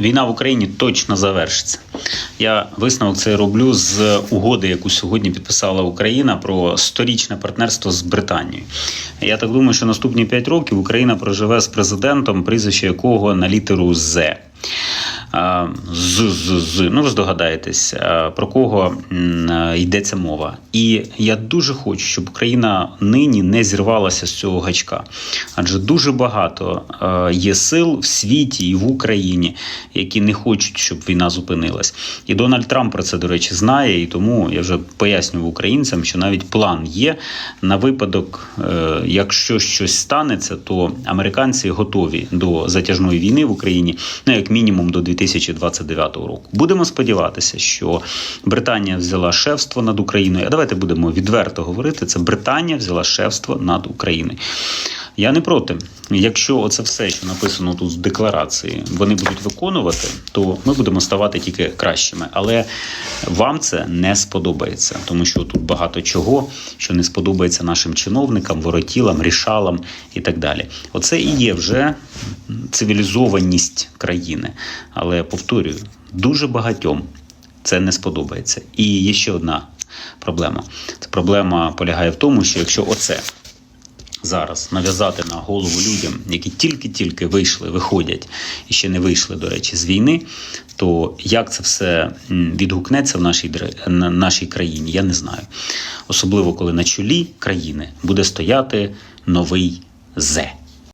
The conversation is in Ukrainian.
Війна в Україні точно завершиться. Я висновок це роблю з угоди, яку сьогодні підписала Україна про сторічне партнерство з Британією. Я так думаю, що наступні 5 років Україна проживе з президентом, прізвище якого на літеру З. З, з, з, ну ви здогадаєтесь, про кого йдеться мова. І я дуже хочу, щоб Україна нині не зірвалася з цього гачка. Адже дуже багато є сил в світі і в Україні, які не хочуть, щоб війна зупинилась. І Дональд Трамп про це, до речі, знає, і тому я вже пояснював українцям, що навіть план є на випадок, е, якщо щось станеться, то американці готові до затяжної війни в Україні, ну як мінімум до 2029 року. Будемо сподіватися, що Британія взяла шефство над Україною. А давайте будемо відверто говорити: це Британія взяла шефство над Україною. Я не проти. Якщо оце все, що написано тут в декларації, вони будуть виконувати, то ми будемо ставати тільки кращими. Але вам це не сподобається, тому що тут багато чого, що не сподобається нашим чиновникам, воротілам, рішалам і так далі. Оце і є вже цивілізованість країни. Але повторюю, дуже багатьом це не сподобається. І є ще одна проблема. Це проблема полягає в тому, що якщо оце зараз нав'язати на голову людям, які тільки-тільки вийшли, виходять і ще не вийшли, до речі, з війни, то як це все відгукнеться в нашій на нашій країні, я не знаю. Особливо коли на чолі країни буде стояти новий Зе.